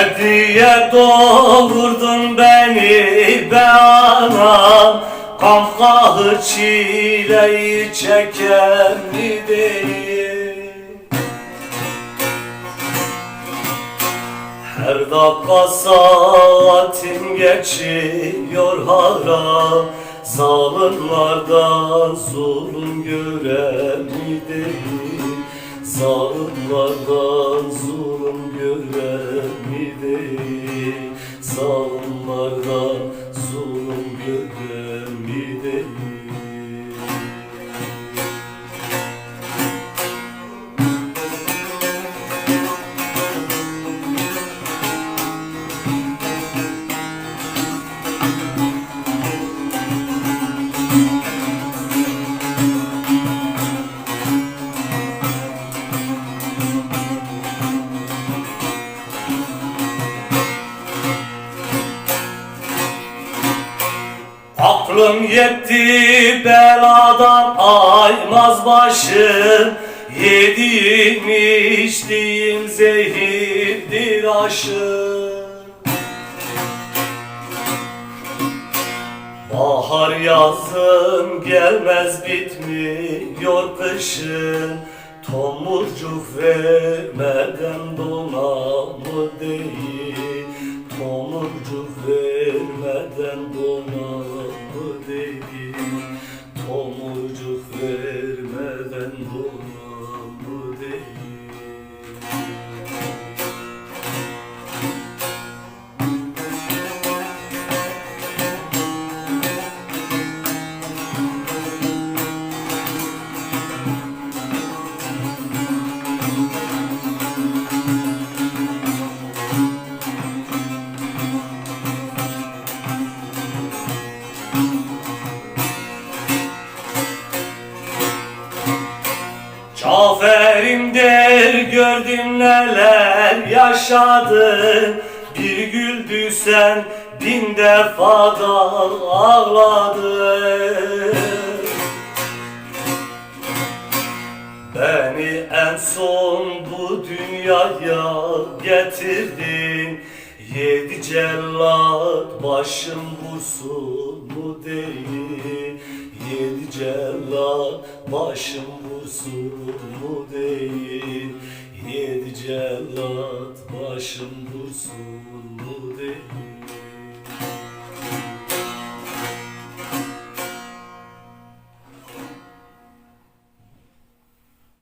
Öyle doğurdun beni be anam. Kahkahı çileyi çeken mi Her dakika saatim geçiyor haram. Zalimlerden zulüm gören mi değil Zalimlerden zulüm gören mi değil Aklım yetti beladan aymaz başım. Yediğim içtiğim zehirdir aşım. Bahar yazın gelmez bitmiyor kışın. Tomurcuk vermeden donamı değil Tomurcuk vermeden donamı değil Tomurcuk vermeden Cafer'im der gördüm neler yaşadın. Bir güldü sen bin defa da ağladın. Beni en son bu dünyaya getirdin. Yedi cellat başım vursun mu değil Yedi cellat başım mu değil. Yedi cellat başım mu değil